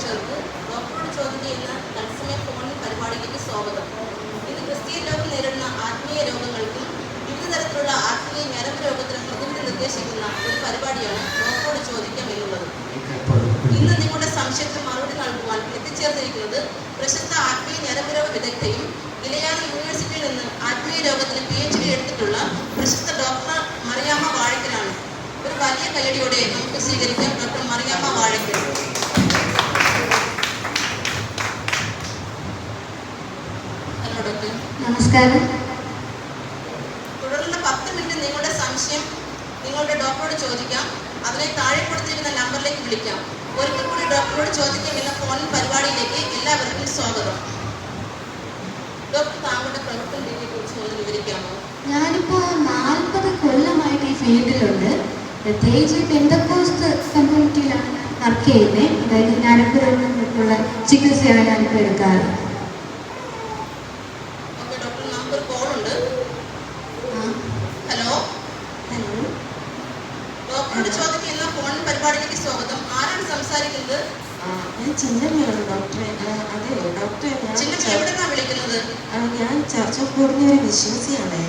പ്രേക്ഷകർക്ക് ഡോക്ടറോട് ചോദ്യം എന്ന തത്സമയ ഫോൺ പരിപാടിയിലേക്ക് സ്വാഗതം. ഇത് ക്രിസ്ത്യൻ ലോകം നേരിടുന്ന ആത്മീയ രോഗങ്ങൾക്കും വിവിധ തരത്തിലുള്ള ആത്മീയ ഞരമ്പ് രോഗത്തിനും പ്രതിവിധി നിർദ്ദേശിക്കുന്ന ഒരു പരിപാടിയാണ് ഡോക്ടറോട് ചോദിക്കാം എന്നുള്ളത്. ഇന്ന് നിങ്ങളുടെ സംശയത്തിന് മറുപടി നൽകുവാൻ എത്തിച്ചേർന്നിരിക്കുന്നത് പ്രശസ്ത ആത്മീയ ഞരമ്പ് രോഗ വിദഗ്ധയും ഗിലയാദ് യൂണിവേഴ്സിറ്റിയിൽ നിന്ന് ആത്മീയ രോഗത്തിന് പി എച്ച് ഡി എടുത്തിട്ടുള്ള പ്രശസ്ത ഡോക്ടർ മറിയാമ്മ വാഴക്കലാണ് ഒരു വലിയ കയ്യടിയോടെ നമുക്ക് സ്വീകരിക്കാം doctor Mariyamma Vazhakkal hello doctor നമസ്കാരം. തുടർന്ന് പത്ത് മിനിറ്റ് നിങ്ങളുടെ സംശയം നിങ്ങളുടെ ഡോക്ടറോട് ചോദിക്കാം. അതിനെ താഴെ കൊടുത്തിരിക്കുന്ന നമ്പറിലേക്ക് വിളിക്കാം. ഒരിക്കൽ കൂടി ഡോക്ടറോട് ചോദിക്കാം. എന്ന ഫോൺ പരിപാടിയിലേക്ക് എല്ലാവർക്കും സ്വാഗതം. ഡോക്ടർ താങ്കളുടെ പ്രവർത്തന രീതിയെ കുറിച്ച് ഒന്ന് വിവരിക്കാമോ? ഞാനിപ്പോ നാൽപ്പത് കൊല്ലമായിട്ട് ഈ ഫീൽഡിലുണ്ട്. പ്രത്യേകിച്ച് പെന്തക്കോസ്റ്റ് കമ്മ്യൂണിറ്റിയിലാണ് വർക്ക് ചെയ്യുന്നത്. അതായത് ഞാനിപ്പോൾ രോഗങ്ങൾക്കുള്ള ചികിത്സയാണ് ഞാനിപ്പോൾ എടുക്കാറ് ഓക്കെ ഡോക്ടർ നമുക്കൊരു കോൾ ഉണ്ട് ആ, ഹലോ ഹലോ ഡോക്ടറോട് ചോദിക്കാം എന്ന ഫോൺ പരിപാടിയിലേക്ക് സ്വാഗതം ആരാണ് സംസാരിക്കുന്നത് ഞാൻ ചിന്നമ്മയാണ് ഡോക്ടറെ ഡോക്ടറെ വിളിക്കുന്നത്? ചർച്ച ഒരു വിശ്വാസിയാണേ.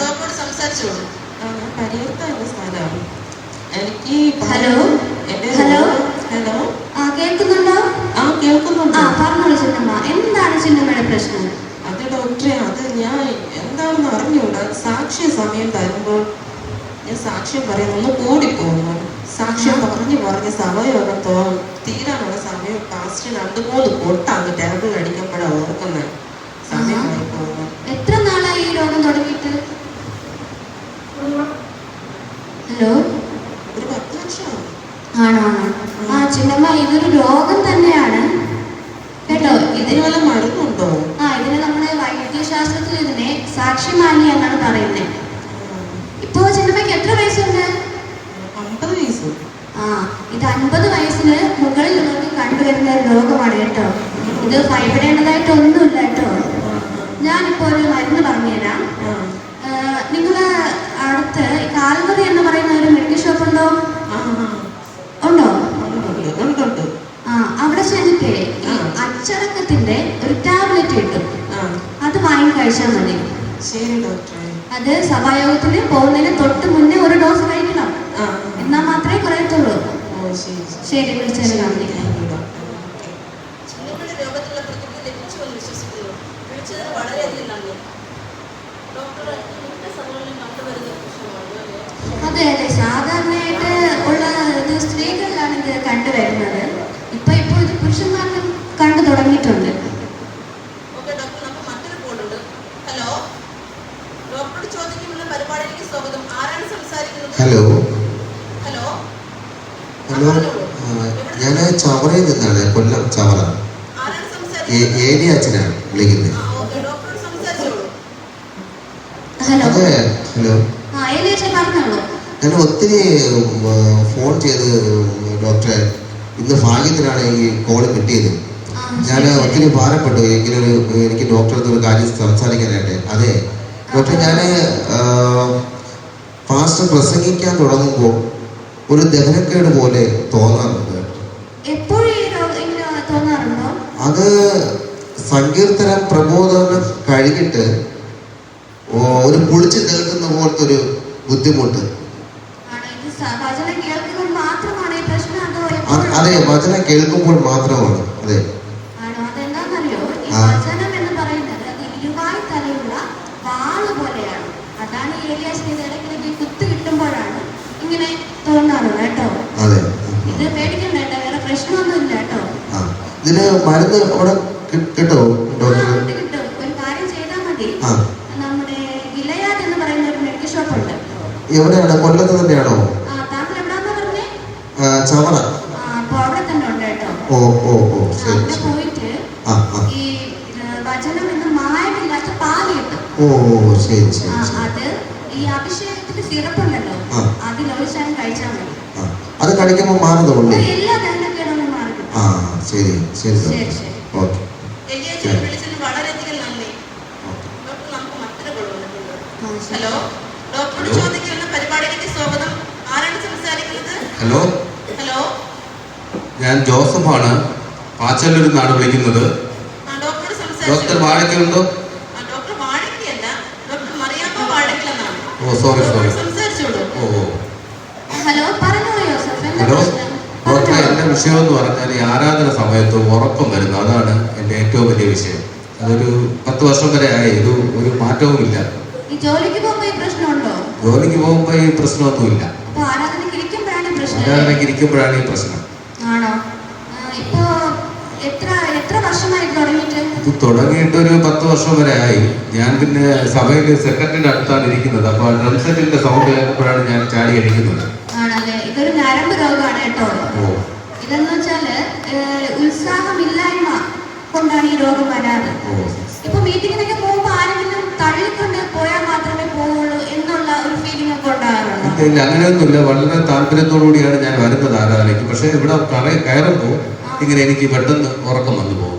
ഡോക്ടറോട് സംസാരിച്ചോളൂ ഞാൻ സ്ഥലമാണ്. എനിക്ക് ഹലോ? ഹലോ? ഹലോ? ആ കേൾക്കുന്നുണ്ടോ? ആ കേൾക്കുന്നുണ്ട്. ആ പറഞ്ഞോളൂ ചിന്നമ്മ. എന്താണ് ചിന്നമ്മയുടെ പ്രശ്നം? അത് ഡോക്ടറെ അത് ഞാൻ എന്താണെന്ന് അറിഞ്ഞൂടാ സാക്ഷ്യ സമയം തരുമ്പോൾ ഞാൻ സാക്ഷ്യം പറയുന്നു ഒന്ന് കൂടിപ്പോകുന്നു സാക്ഷ്യം പറഞ്ഞു പറഞ്ഞ് സമയമൊക്കെ തോ തീരാനുള്ള സമയം പാസ്റ്റ് രണ്ട് മൂന്ന് പൊട്ടാണ് ടാബ് അടിക്കുമ്പോഴാണ് ഓർക്കുന്നത്. സമയം പോകുന്നു എത്ര നാളായി ഈ രോഗം തുടങ്ങിയിട്ട്? ഹലോ? ഒരു പത്ത് വർഷമാണ്. ആണോ? ആ ചിന്നമ്മ ഇതൊരു രോഗം തന്നെയാണ്. കേട്ടോ? ഇതിന് ഇതിന് വല്ല മരുന്നുണ്ടോ? ആ ഇതിന് നമ്മുടെ വൈദ്യശാസ്ത്രത്തിൽ ഇതിനെ സാക്ഷിമാന്യ എന്നാണ് പറയുന്നത് ഇപ്പോ ചിന്നമ്മയ്ക്ക് എത്ര വയസ്സുണ്ട് അമ്പത് വയസ്സ് ആ ഇത് അൻപത് വയസ്സിന് മുകളിലുള്ളവർക്ക് കണ്ടുവരുന്ന ഒരു രോഗമാണ് കേട്ടോ. ഇത് ഭയപ്പെടേണ്ടതായിട്ട് ഒന്നുമില്ല കേട്ടോ. ഞാനിപ്പോ ഒരു മരുന്ന് പറഞ്ഞുതരാം. നിങ്ങൾ അടുത്ത് കാൽമുറി എന്ന് പറയുന്ന ഒരു മെഡിക്കൽ ഷോപ്പ് ഉണ്ടോ? ഉണ്ടോ. ആ അവിടെ ചെന്നിട്ടേ അച്ചടക്കത്തിന്റെ ഒരു ടാബ്ലറ്റ് കിട്ടും അത് വാങ്ങി കഴിച്ചാൽ മതി. ശരി ഡോക്ടർ അത് സഭായോഗത്തിന് പോകുന്നതിന് തൊട്ട് മുന്നേ ഒരു ഡോസ് കഴിക്കണം ആ, എന്നാൽ മാത്രമേ കുറയത്തുള്ളൂ ഓ, ശരി വിളിച്ചതിന് നന്ദി? അതെ അതെ. സാധാരണയായിട്ട് ഉള്ള ഇത് സ്ത്രീകളിലാണ് ഇത് കണ്ടുവരുന്നത് ഇപ്പൊ ഇപ്പോൾ ഇത് പുരുഷന്മാരിലും കണ്ടു തുടങ്ങിയിട്ടുണ്ട്. ഓക്കെ ഡോക്ടർ നമുക്ക് മറ്റൊരു കോളുണ്ട് ഹലോ ഡോക്ടറോട് ചോദിക്കുമെന്ന പരിപാടിയിലേക്ക് സ്വാഗതം ആരാണ് സംസാരിക്കുന്നത് ഹലോ ഹലോ ഹലോ ഞാൻ ചവറയിൽ നിന്നാണ് കൊല്ലം ചവറ. ഏരിയ അച്ഛനാണ് വിളിക്കുന്നത്. അതെ ഹലോ. ഞാൻ ഒത്തിരി ഫോൺ ചെയ്ത് ഡോക്ടറെ ഇന്ന് ഭാഗ്യത്തിനാണ് ഈ കോൾ കിട്ടിയത്. ഞാൻ. ഒത്തിരി ഭാരപ്പെട്ടു. എനിക്കൊരു എനിക്ക് ഡോക്ടറെ ഒരു കാര്യം സംസാരിക്കാനായിട്ട്. അതെ ഡോക്ടർ ഞാൻ ഫാസ്റ്റ് പ്രസംഗിക്കാൻ തുടങ്ങുമ്പോൾ ഒരു ദഹനക്കേട് പോലെ തോന്നാറുണ്ട്. അത് സങ്കീർത്തനം പ്രബോധനം കഴിഞ്ഞിട്ട് ഒരു കുളിച്ച് നിൽക്കുന്ന പോലത്തെ ഒരു ബുദ്ധിമുട്ട് അതോ വചനം കേൾക്കുമ്പോൾ മാത്രമാണ് അതെ. ആ. വചനം എന്ന് പറയുന്നത് അത് ഇരുവായി തലയുള്ള വാൾ പോലെയാണ് അതാണ് ഈ ഏലിയാസിന് ഇടയ്ക്കിടയ്ക്ക് ഈ കുത്ത് കിട്ടുമ്പോഴാണ് കേട്ടോ. അതെ. ഇത് പേടിക്കണ്ട കേട്ടോ വേറെ പ്രശ്നമൊന്നുമില്ല കേട്ടോ. ആ. ഇതിന് മരുന്ന് അവിടെ കിട്ടോ? കിട്ടും, കിട്ടും. ഒരു കാര്യം ചെയ്താൽ മതി. നമ്മുടെ ഗിലയാദ് എന്ന് പറയുന്ന ഒരു മെഡിക്കൽ ഷോപ്പ് ഉണ്ട്. എവിടെയാണ്? കൊല്ലത്ത് തന്നെയാണോ? താങ്കൾ എവിടാന്നാ പറഞ്ഞേ? ചവറ. അപ്പൊ അവിടെ തന്നെ ഉണ്ട് കേട്ടോ. ഓ ഓ ഓ. അവിടെ പോയിട്ട് ഈ വചനം എന്ന് മായമില്ലാത്ത പാൽ കിട്ടും. ഓ ശരി ശരി. അത് ഈ അഭിഷേകത്തിന്റെ സിറപ്പുണ്ടല്ലോ. ആ. അത് കഴിക്കുമ്പോൾ മാറുന്നുള്ളൂ ആ ശരി ശരി ഓക്കെ. ഹലോ? ഡോക്ടറോട് ചോദിക്കുന്ന പരിപാടിയിലേക്ക് സ്വാഗതം. ആരാണ് സംസാരിക്കുന്നത്? ഹലോ? ഹലോ? ഞാൻ ജോസഫാണ്. പാച്ചല്ലൂരിൽ നിന്നാണ് വിളിക്കുന്നത്. ഡോക്ടർ വാഴയ്ക്കുണ്ടോ? ഡോക്ടർ വാഴയ്ക്കല്ല ഡോക്ടർ മറിയാമ്മ വാഴയ്ക്കലെന്നാണ് ഓ സോറി സോറി ഡോക്ടർ സംസാരിച്ചോളൂ ഓ ഓ ഹലോ പറഞ്ഞോളൂ യോസഫ് എന്താ ഹലോ പ്രശ്നം എന്റെ വിഷയം എന്ന് പറഞ്ഞാൽ ഈ ആരാധന സമയത്ത് ഉറക്കം വരുന്നു. അതാണ് എന്റെ ഏറ്റവും വലിയ വിഷയം. അതൊരു പത്ത് വർഷം വരെ ആയി. ഇത് ഒരു മാറ്റവും ഇല്ല ജോലിക്ക് പോകുമ്പോ ഈ പോകുമ്പോൾ പ്രശ്നമൊന്നുമില്ല. അപ്പൊ ആരാധനയ്ക്ക് ഇരിക്കുമ്പോഴാണ് ഈ പ്രശ്നം. ഇത് തുടങ്ങിയിട്ട്? ഒരു പത്ത് വർഷം വരെ ആയി. ഞാൻ പിന്നെ സഭയിൽ സെക്രട്ടറിയുടെ അടുത്താണ് ഇരിക്കുന്നത്. അപ്പോൾ ഡ്രം സെറ്റിന്റെ സൗണ്ട് കേൾക്കുമ്പോഴാണ് ഞാൻ ചാടി അടിക്കുന്നത് ആണല്ലേ ഇതൊരു ഞരമ്പ് രോഗമാണ് കേട്ടോ ഓ ഇതെന്ന് വെച്ചാൽ ഏഹ്, ഉത്സാഹമില്ലായ്മ കൊണ്ടാണ് ഈ രോഗം വരാറ്. ഇപ്പൊ മീറ്റിങ്ങിനൊക്കെ പോകുമ്പോ ആരെങ്കിലും തള്ളിക്കൊണ്ട് പോയാൽ മാത്രമേ പോവുള്ളൂ എന്നുള്ള ഒരു ഫീലിംഗ് ഒക്കെ ഉണ്ടാകാറുണ്ട്? ഇല്ല, അങ്ങനെയൊന്നുമില്ല. വളരെ താല്പര്യത്തോടുകൂടിയാണ് ഞാൻ വരുന്നത് ആരാധനയ്ക്ക്. പക്ഷെ ഇവിടെ കയറുമ്പോൾ ഇങ്ങനെ എനിക്ക് പെട്ടെന്ന് ഉറക്കം വന്നു പോകും.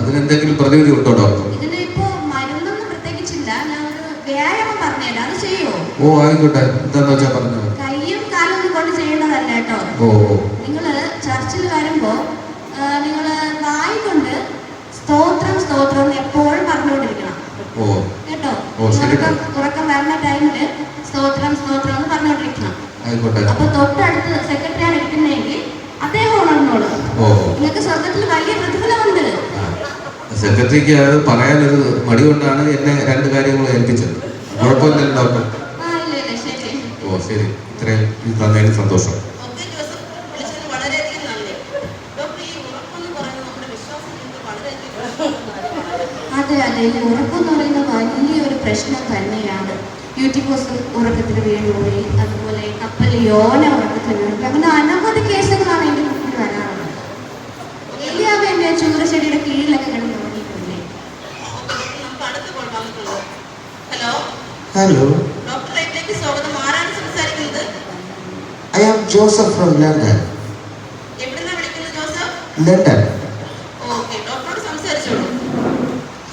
അതിനെന്തെങ്കിലും പ്രതിവിധി ഉണ്ടോ ഡോക്ടർ? ഓ ആയിക്കോട്ടെ. എന്താന്ന് വെച്ചാൽ പറഞ്ഞോ കൈയും കാലും കൊണ്ട് ചെയ്യേണ്ടതല്ല കേട്ടോ. ഓ നിങ്ങൾ ചർച്ചിൽ വരുമ്പോ വായി സ്തോത്രം സ്തോത്രം എന്ന് എപ്പോഴും പറഞ്ഞുകൊണ്ടിരിക്കണം. കേട്ടോ. ഉറക്കം വരുന്ന ടൈമിൽ സ്തോത്രം സ്തോത്രം എന്ന് പറഞ്ഞുകൊണ്ടിരിക്കണം. അപ്പൊ തൊട്ടടുത്ത് സെക്രട്ടറിയാണ് ഇരിക്കുന്നെങ്കിൽ അദ്ദേഹം ഉണർന്നോളൂ. നിങ്ങൾക്ക് സ്വർഗത്തിൽ വലിയ പ്രതിഫലമുണ്ട്. സെക്രട്ടറിക്ക് അത് പറയാനൊരു മടി കൊണ്ടാണ് എന്നെ രണ്ട് കാര്യങ്ങൾ ഏൽപ്പിച്ചത്. കുഴപ്പമില്ല ഡോക്ടർ ഓ ശരി. ഇത്രയും ഇത് തന്നതിന് സന്തോഷം ഓക്കെ ജോസഫ് വിളിച്ചതിന് വളരെയധികം നന്ദി ഡോക്ടർ ഈ ഉറക്കം എന്ന് പറയുന്നത് നമ്മുടെ വിശ്വാസത്തിന് വളരെയധികം പ്രശ്നമുള്ള കാര്യമാണ് അതെ അതെ. എന്ന് പറയുന്ന വലിയൊരു പ്രശ്നം തന്നെയാണ്. യൂറ്റിക്കോസ് ഉറക്കത്തിൽ വീണുപോയി അതുപോലെ കപ്പൽ യോന ഉറക്കത്തിൽ വീണു അങ്ങനെ അനവധി കേസുകളാണ് എന്റെ മുമ്പിൽ വരാറുള്ളത്. എലിയാവ് എന്റെ ചൂരച്ചെടിയുടെ കീഴിലൊക്കെ കിടന്ന് ഉറങ്ങിയിട്ടില്ലേ? ഹലോ? Hello, ഡോക്ടർ ലൈറ്റിലേക്ക് സ്വാഗതം. ആരാണ് സംസാരിക്കുന്നത്? I am Joseph from London. എവിടുന്നാ വിളിക്കുന്നത് ജോസഫ്? London. ഓക്കെ ഡോക്ടറോട് സംസാരിച്ചോളൂ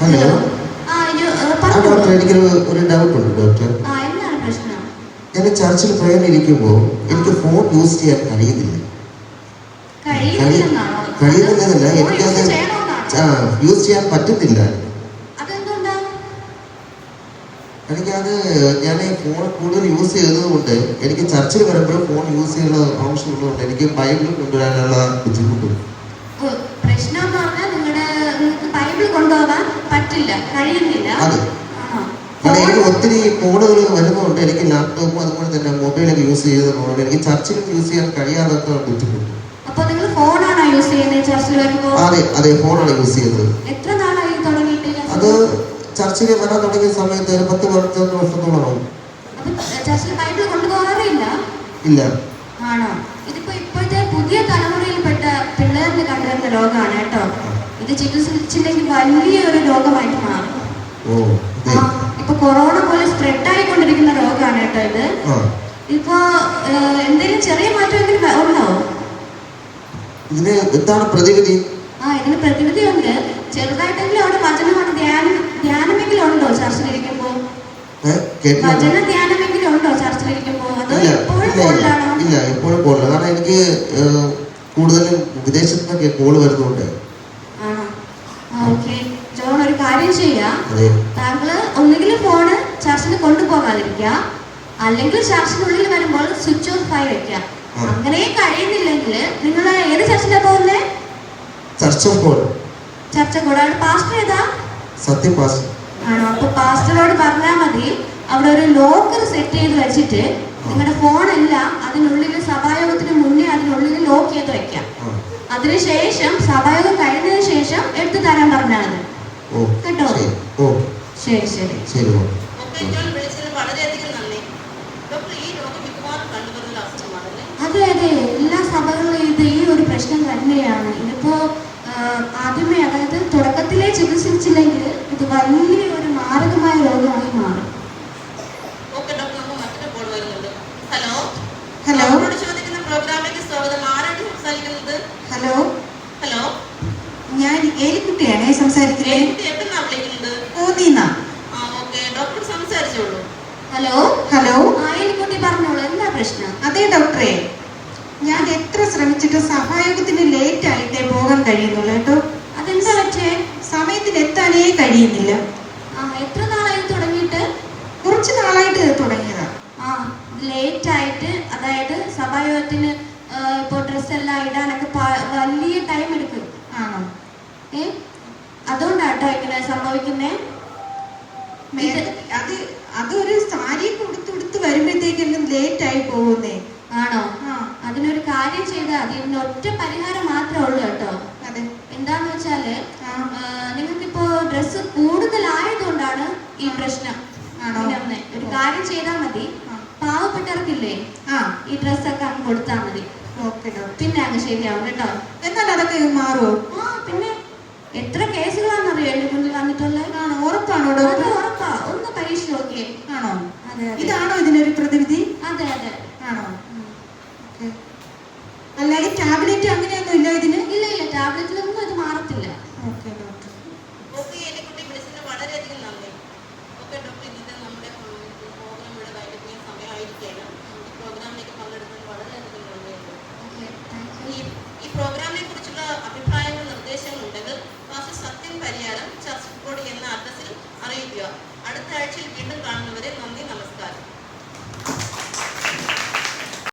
ഹലോ. ഡോക്ടർ എനിക്കൊരു ഒരു ഡൗട്ട് ഉണ്ട് ഡോക്ടർ ഞാൻ ചർച്ചിൽ പ്രയർ ഇരിക്കുമ്പോൾ എനിക്ക് ഫോൺ യൂസ് ചെയ്യാൻ കഴിയുന്നില്ല. കഴിയുന്നില്ലെന്നല്ല എനിക്കത് യൂസ് ചെയ്യാൻ പറ്റുന്നില്ല. എനിക്കത് ഞാൻ ഈ ഫോൺ കൂടുതൽ യൂസ് ചെയ്തതുകൊണ്ട് എനിക്ക് ചർച്ചിൽ വരുമ്പോൾ ഫോൺ യൂസ് ചെയ്യുന്ന ആവശ്യമുള്ളതുകൊണ്ട് എനിക്ക് ബൈബിൾ കൊണ്ടുവരാനുള്ള ബുദ്ധിമുട്ടുണ്ട്. കൊണ്ടുപോകാൻ പറ്റില്ല. കഴിയുന്നില്ല. അതെ. എനിക്ക് ഒത്തിരി കോഡുകൾ വരുന്നതുകൊണ്ട് എനിക്ക് ലാപ്ടോപ്പും അതുപോലെ തന്നെ മൊബൈലൊക്കെ യൂസ് ചെയ്തതുകൊണ്ട് എനിക്ക് ചർച്ചിൽ യൂസ് ചെയ്യാൻ കഴിയാതൊക്കെ ബുദ്ധിമുട്ട്. അപ്പൊ നിങ്ങൾ ഫോണാണോ യൂസ് ചെയ്യുന്നത് ചർച്ചിൽ വരുമ്പോൾ അതെ അതെ ഫോണാണ് യൂസ് ചെയ്യുന്നത്. എത്ര നാളായി തുടങ്ങിയിട്ട് അത് ചർച്ചിൽ വരാൻ തുടങ്ങിയ സമയത്ത് ഒരു പത്ത് പതിനൊന്ന് വർഷത്തോളമാവും ചർച്ചിൽ ബൈബിൾ കൊണ്ടുപോകാറില്ല? ഇല്ല. ആണോ? ഇതിപ്പോ ഇപ്പോഴത്തെ പുതിയ തലമുറയിൽപ്പെട്ട പിള്ളേരിന് കണ്ടുവരുന്ന രോഗമാണ് കേട്ടോ. ഇത് ചികിത്സിച്ചില്ലെങ്കിൽ വലിയൊരു രോഗമായിട്ട് മാറും. ഇപ്പൊ കൊറോണ പോലെ സ്പ്രെഡ് ആയിക്കൊണ്ടിരിക്കുന്ന രോഗമാണ് കേട്ടോ ഇത്. ഇപ്പൊ എന്തെങ്കിലും ചെറിയ മാറ്റമെങ്കിലും വ- ഉണ്ടോ? ഇതിന് എന്താണ് പ്രതിവിധി? ആ ഇതിന് പ്രതിവിധിയുണ്ട്. ചെറുതായിട്ടെങ്കിലും അവിടെ വചനമാണ് ധ്യാനം ധ്യാനമെങ്കിലും ഉണ്ടോ ചർച്ചിലിരിക്കുമ്പോ വചന ധ്യാനമെങ്കിലും ഉണ്ടോ ചർച്ചിലിരിക്കുമ്പോ? അതോ എപ്പോഴും ഇല്ല എപ്പോഴും പോകില്ല കാരണം എനിക്ക് കൂടുതലും വിദേശത്തു നിന്നൊക്കെ കോൾ വരുന്നുണ്ട് ആണോ ആ ഓക്കെ ജോൺ ഒരു കാര്യം ചെയ്യാം അതെ താങ്കൾ ഒന്നുകിൽ ഫോണ് ചർച്ചിൽ കൊണ്ടുപോകാതിരിക്കുക അല്ലെങ്കിൽ ചർച്ചിനുള്ളിൽ വരുമ്പോൾ സ്വിച്ച് ഓഫ് ആയി വെക്കുക. അങ്ങനെ കഴിയുന്നില്ലെങ്കിൽ നിങ്ങൾ ഏത് ചർച്ചിലാ പോകുന്നേ? ചർച്ച ചർച്ച കൂടാണ് പാസ്റ്റർ ഏതാ? സത്യം പാസ് ആണോ? അപ്പൊ പാസ്റ്ററോട് പറഞ്ഞാൽ മതി. അവിടെ ഒരു ലോക്കർ സെറ്റ് ചെയ്ത് വെച്ചിട്ട് നിങ്ങളുടെ ഫോൺ ഫോണെല്ലാം അതിനുള്ളിൽ സഭായോഗത്തിന് മുന്നേ അതിനുള്ളിൽ ലോക്ക് ചെയ്ത് വെക്കാം അതിനുശേഷം സഭായോഗം കഴിഞ്ഞതിന് ശേഷം എടുത്തു തരാൻ പറഞ്ഞാണ് കേട്ടോ? ശരി. ശരി ശരി. ശരി ശരി ഓ ഓക്കെ ജോൺ വിളിച്ചതിന് വളരെയധികം നന്ദി ഡോക്ടർ ഈ രോഗം മിക്കവാറും കണ്ടുവരുന്ന ഒരു അസുഖമാണല്ലേ അതെ അതെ എല്ലാ സഭകളിലും ഇത് ഈ ഒരു പ്രശ്നം തന്നെയാണ്. ഇതിപ്പോ ആദ്യമേ അതായത് തുടക്കത്തിലേ ചികിത്സിച്ചില്ലെങ്കിൽ ഇത് വലിയ ഒരു മാരകമായ രോഗമായി മാറും. ഹലോ? ഹലോ? ഡോക്ടറോട് ചോദിക്കുന്ന പ്രോഗ്രാമിലേക്ക് സ്വാഗതം. ആരാണ് സംസാരിക്കുന്നത്? ഹലോ? ഹലോ? ഞാൻ ഏലിക്കുട്ടിയാണേ. സംസാരിക്കുന്നത് എവിടെ എവിടുന്നാ വിളിക്കുന്നത് കോന്നീന്ന ആ ഓക്കെ ഡോക്ടറോട് സംസാരിച്ചോളൂ ഹലോ ഹലോ ആയിരക്കുട്ടി പറഞ്ഞോളൂ എന്താ പ്രശ്നം അതെ ഡോക്ടറെ ഞാൻ എത്ര ശ്രമിച്ചിട്ടും സഹായോഗത്തിന് ലേറ്റ് ആയിട്ടേ പോകും പോകാൻ കഴിയുന്നുള്ളൂ കേട്ടോ. അതെന്താ പക്ഷേ? സമയത്തിന് എത്താനേ കഴിയുന്നില്ല. ആ എത്ര നാളായി തുടങ്ങിയിട്ട്? കുറച്ച് നാളായിട്ട് തുടങ്ങിയതാ. ആ ലേറ്റ് ആയിട്ട് അതായത് സഭായോഗത്തിന് ഇപ്പോൾ ഡ്രസ്സെല്ലാം ഇടാനൊക്കെ വലിയ ടൈം എടുക്കും. ആണോ? ഏ? അതുകൊണ്ടാട്ടോ ഇങ്ങനെ സംഭവിക്കുന്നേ? അത് അതൊരു സാരി കൊടുത്തു കൊടുത്ത് വരുമ്പോഴത്തേക്കെല്ലാം ലേറ്റ് ആയി പോകുന്നേ. ആണോ? അതിനൊരു കാര്യം ചെയ്താൽ മതി. ഒറ്റ പരിഹാരം മാത്രമേ ഉള്ളൂ കേട്ടോ. അതെ. എന്താന്ന് വെച്ചാൽ. നിങ്ങൾക്കിപ്പോ ഡ്രസ്സ് കൂടുതലായതുകൊണ്ടാണ് ഈ പ്രശ്നം ഒരു കാര്യം ചെയ്താൽ മതി. പാവപ്പെട്ടവർക്കില്ലേ ആ. ഈ ഡ്രസ്സൊക്കെ അങ്ങ് കൊടുത്താൽ മതി. പിന്നെ അങ്ങ് ശരിയാവും കേട്ടോ. എന്നാൽ അതൊക്കെ മാറുമോ ആ പിന്നെ എത്ര കേസുകളാണെന്നറിയോ എന്റെ മുന്നിൽ വന്നിട്ടുള്ളത് ഉറപ്പാണോ ഉറപ്പാ. ഒന്ന് പരീക്ഷ നോക്കിയേ. ആണോ? ഇതാണോ ഇതിനൊരു പ്രതിവിധി? അതെ അതെ. ആണോ? അല്ലാതെ ടാബ്ലറ്റ് അങ്ങനെയൊന്നും ഇല്ല ഇതിന്? ഇല്ല ഇല്ല. ടാബ്ലറ്റിലൊന്നും